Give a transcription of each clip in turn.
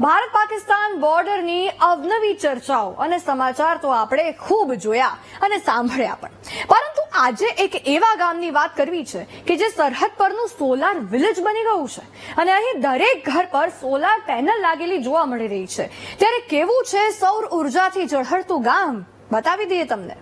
ભારત પાકિસ્તાન બોર્ડરની અવનવી ચર્ચાઓ અને સમાચાર તો આપણે ખૂબ જોયા અને સાંભળ્યા પણ. પરંતુ આજે એક એવા ગામની વાત કરવી છે કે જે સરહદ પરનું સોલાર વિલેજ બની ગયું છે અને અહીં દરેક ઘર પર સોલાર પેનલ લાગેલી જોવા મળી રહી છે. ત્યારે કેવું છે સૌર ઉર્જાથી ઝળહળતું ગામ? બતાવી દઈએ તમને.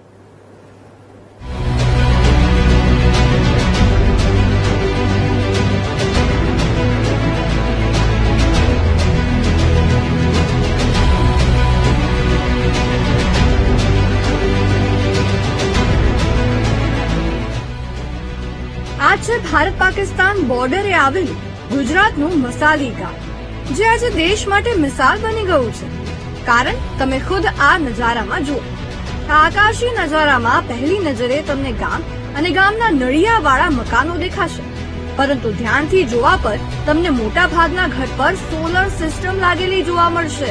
ભારત પાકિસ્તાન બોર્ડરે આવેલું ગુજરાતનું મસાલી ગામ, જે આજે દેશ માટે મિસાલ બની ગયું છે. કારણ તમે ખુદ આ નજારામાં જુઓ. આકાશી નજારામાં પહેલી નજરે તમને ગામ અને ગામના નળિયાવાળા મકાનો દેખાશે. પરંતુ ધ્યાનથી જોવા પર તમને મોટા ભાગના ઘર પર સોલર સિસ્ટમ લાગેલી જોવા મળશે.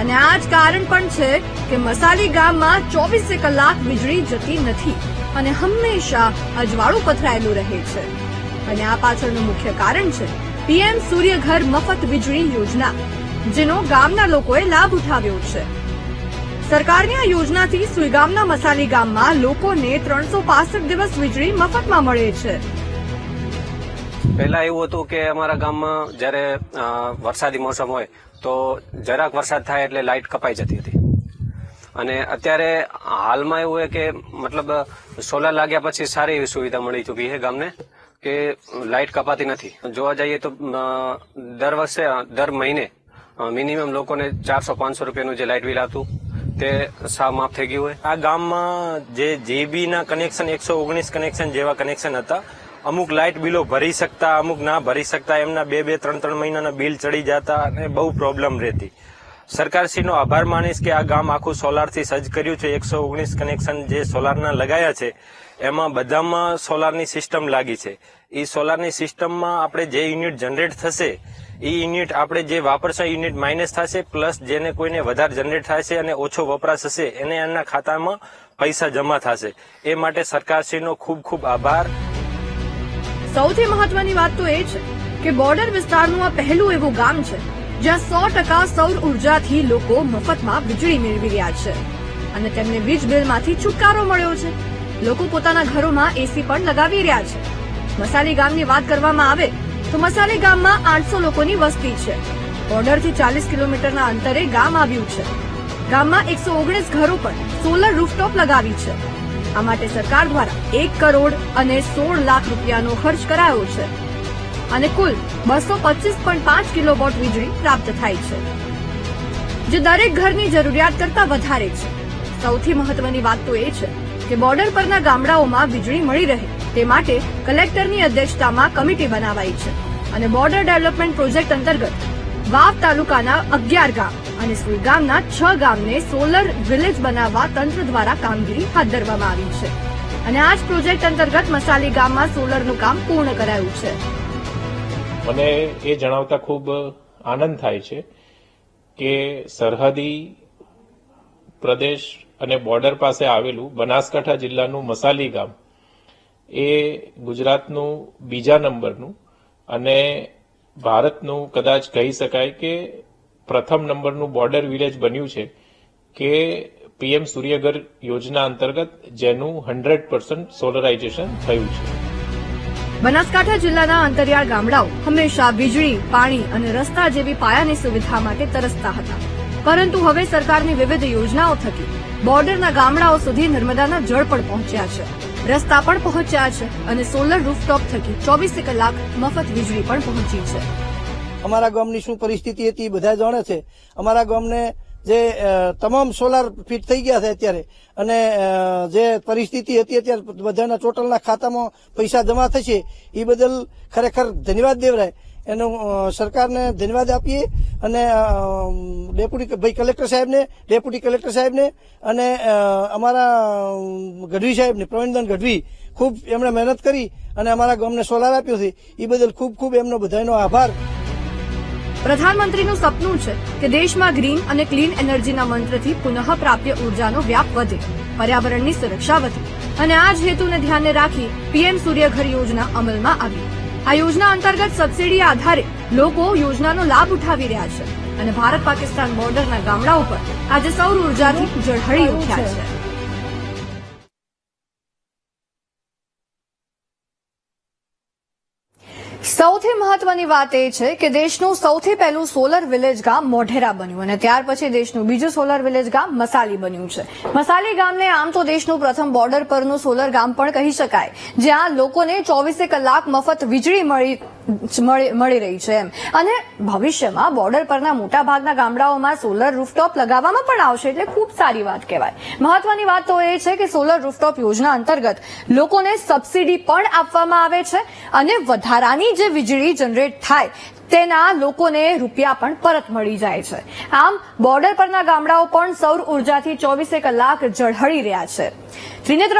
અને આ જ કારણ પણ છે કે મસાલી ગામમાં ચોવીસે કલાક વીજળી જતી નથી અને હંમેશા અજવાળું પથરાયેલું રહે છે. અને આ પાછળનું મુખ્ય કારણ છે પીએમ સૂર્યઘર મફત વીજળી યોજના, જેનો ગામના લોકોએ લાભ ઉઠાવ્યો છે. સરકારની આ યોજનાથી સુઈગામના મસાલી ગામમાં લોકોને ત્રણસો દિવસ વીજળી મફતમાં મળે છે. પહેલા એવું હતું કે અમારા ગામમાં જ્યારે વરસાદી મોસમ હોય, તો જરાક વરસાદ થાય એટલે લાઇટ કપાઈ જતી હતી. અને અત્યારે હાલમાં એવું હોય કે, મતલબ, સોલાર લાગ્યા પછી સારી એવી સુવિધા મળી ચૂકી છે ગામને, કે લાઇટ કપાતી નથી. જોવા જઈએ તો દર વર્ષે, દર મહિને મિનિમમ લોકોને ચારસો, પાંચસો રૂપિયાનું જે લાઇટ બિલ આવતું, તે સાવ માફ થઈ ગયું હોય. આ ગામમાં જે જેબીના કનેક્શન, એકસો ઓગણીસ કનેક્શન જેવા કનેક્શન હતા અમુક લાઇટ બિલો ભરી શકતા, અમુક ના ભરી શકતા, એમના બે બે, ત્રણ ત્રણ મહિનાના બિલ ચડી જતા અને બહુ પ્રોબ્લેમ રહેતી. સરકારશ્રીનો આભાર માનીશ કે આ ગામ આખું સોલારથી સજ્જ કર્યું છે. એકસો ઓગણીસ કનેક્શન જે સોલારના લગાયા છે, એમાં બધામાં સોલારની સિસ્ટમ લાગી છે. એ સોલારની સિસ્ટમમાં આપણે જે યુનિટ જનરેટ થશે એ યુનિટ આપણે જે વાપરશે યુનિટ માઇનસ થશે પ્લસ જેને કોઈને વધારે જનરેટ થશે અને ઓછો વપરાશ હશે, એને એના ખાતામાં પૈસા જમા થશે. એ માટે સરકારશ્રીનો ખૂબ ખૂબ આભાર. સૌથી મહત્વની વાત તો એ છે કે બોર્ડર વિસ્તારનું આ પહેલું એવું ગામ છે, જ્યાં સો ટકા સૌર ઉર્જાથી લોકો મફતમાં વીજળી મેળવી રહ્યા છે. અને તેમને વીજ બિલમાંથી છુટકારો મળ્યો છે. લોકો પોતાના ઘરોમાં એસી પણ લગાવી રહ્યા છે. મસાલી ગામની વાત કરવામાં આવે, તો મસાલી ગામમાં આઠસો લોકોની વસ્તી છે. બોર્ડરથી ચાલીસ કિલોમીટરના અંતરે ગામ આવ્યું છે. ગામમાં એકસો ઓગણીસ ઘરો પર સોલર રૂફટોપ લગાવી છે. આ માટે સરકાર દ્વારા એક કરોડ અને સોળ લાખ રૂપિયાનો ખર્ચ કરાયો છે. અને કુલ બસો પચીસ પોઈન્ટ પાંચ કિલોવોટ વીજળી પ્રાપ્ત થાય છે. જે દરેક ઘરની જરૂરિયાત કરતા વધારે છે. સૌથી મહત્વની વાત તો એ છે કે બોર્ડર પરના ગામડાઓમાં વીજળી મળી રહે તે માટે કલેક્ટરની અધ્યક્ષતામાં કમિટી બનાવાઈ છે. અને બોર્ડર ડેવલપમેન્ટ પ્રોજેક્ટ અંતર્ગત વાવ તાલુકાના અગિયાર ગામ અને સુઈ ગામના છ ગામને સોલર વિલેજ બનાવવા તંત્ર દ્વારા કામગીરી હાથ ધરવામાં આવી છે. અને આ જ પ્રોજેક્ટ અંતર્ગત મસાલી ગામમાં સોલરનું કામ પૂર્ણ કરાયું છે. મને એ જણાવતા ખૂબ આનંદ થાય છે કે સરહદી પ્રદેશ અને બોર્ડર પાસે આવેલું બનાસકાંઠા જિલ્લાનું મસાલી ગામ એ ગુજરાતનું બીજા નંબરનું અને ભારતનું કદાચ કહી શકાય કે પ્રથમ નંબરનું બોર્ડર વિલેજ બન્યું છે કે પીએમ સૂર્યઘર યોજના અંતર્ગત જેનું હંડ્રેડ પર્સન્ટ સોલરાઇઝેશન થયું છે. બનાસકાંઠા જિલ્લાના અંતરિયાળ ગામડાઓ હંમેશા વીજળી, પાણી અને રસ્તા જેવી પાયાની સુવિધા માટે તરસતા હતા. પરંતુ હવે સરકારની વિવિધ યોજનાઓ થકી બોર્ડરના ગામડાઓ સુધી નર્મદાના જળ પણ પહોંચ્યા છે. રસ્તા પણ પહોંચ્યા છે અને સોલર રૂફટોપ થકી ચોવીસે કલાક મફત વીજળી પણ પહોંચી છે. અમારા ગામની શું પરિસ્થિતિ હતી એ બધા જાણે છે. અમારા ગામને જે તમામ સોલાર ફિટ થઈ ગયા છે અત્યારે. અને જે પરિસ્થિતિ હતી અત્યારે બધાના ટોટલના ખાતામાં પૈસા જમા થશે, એ બદલ ખરેખર ધન્યવાદ દેવરાય. એનો સરકારને ધન્યવાદ આપીએ અને ડેપ્યુટી ભાઈ કલેક્ટર સાહેબને ડેપ્યુટી કલેક્ટર સાહેબને અને અમારા ગઢવી સાહેબને પ્રવીણદાન ગઢવી, ખૂબ એમણે મહેનત કરી અને અમારા ગામને સોલાર આપ્યો છે. એ બદલ ખૂબ ખૂબ એમનો બધાનો આભાર. પ્રધાનમંત્રીનું સપનું છે કે દેશમાં ગ્રીન અને ક્લીન એનર્જીના મંત્રથી પુનઃ પ્રાપ્ય ઉર્જાનો વ્યાપ વધે, પર્યાવરણની સુરક્ષા વધે. અને આ જ હેતુને ધ્યાને રાખી પીએમ સૂર્યઘર યોજના અમલમાં આવી. આ યોજના અંતર્ગત સબસિડી આધારે લોકો યોજનાનો લાભ ઉઠાવી રહ્યા છે. અને ભારત પાકિસ્તાન બોર્ડરના ગામડાઓ પર આજે સૌર ઉર્જાથી ઝળહળી ઉઠ્યા છે. સૌથી મહત્વની વાત એ છે કે દેશનું સૌથી પહેલું સોલર વિલેજ ગામ મોઢેરા બન્યું અને ત્યાર પછી દેશનું બીજું સોલર વિલેજ ગામ મસાલી બન્યું છે. મસાલી ગામને આમ તો દેશનું પ્રથમ બોર્ડર પરનું સોલર ગામ પણ કહી શકાય, જ્યાં લોકોને ચોવીસે કલાક મફત વીજળી મળી મળી રહી છે એમ. અને ભવિષ્યમાં બોર્ડર પરના મોટા ભાગના ગામડાઓમાં સોલર રૂફટોપ લગાવવામાં પણ આવશે એટલે ખૂબ સારી વાત કહેવાય. મહત્વની વાત તો એ છે કે સોલર રૂફટોપ યોજના અંતર્ગત લોકોને સબસિડી પણ આપવામાં આવે છે અને વધારાની જે વીજળી જનરેટ થાય તેના લોકોને રૂપિયા પણ પરત મળી જાય છે. આમ બોર્ડર પરના ગામડાઓ પણ સૌર ઉર્જાથી ચોવીસે કલાક ઝળહળી રહ્યા છે. ત્રિનેત્ર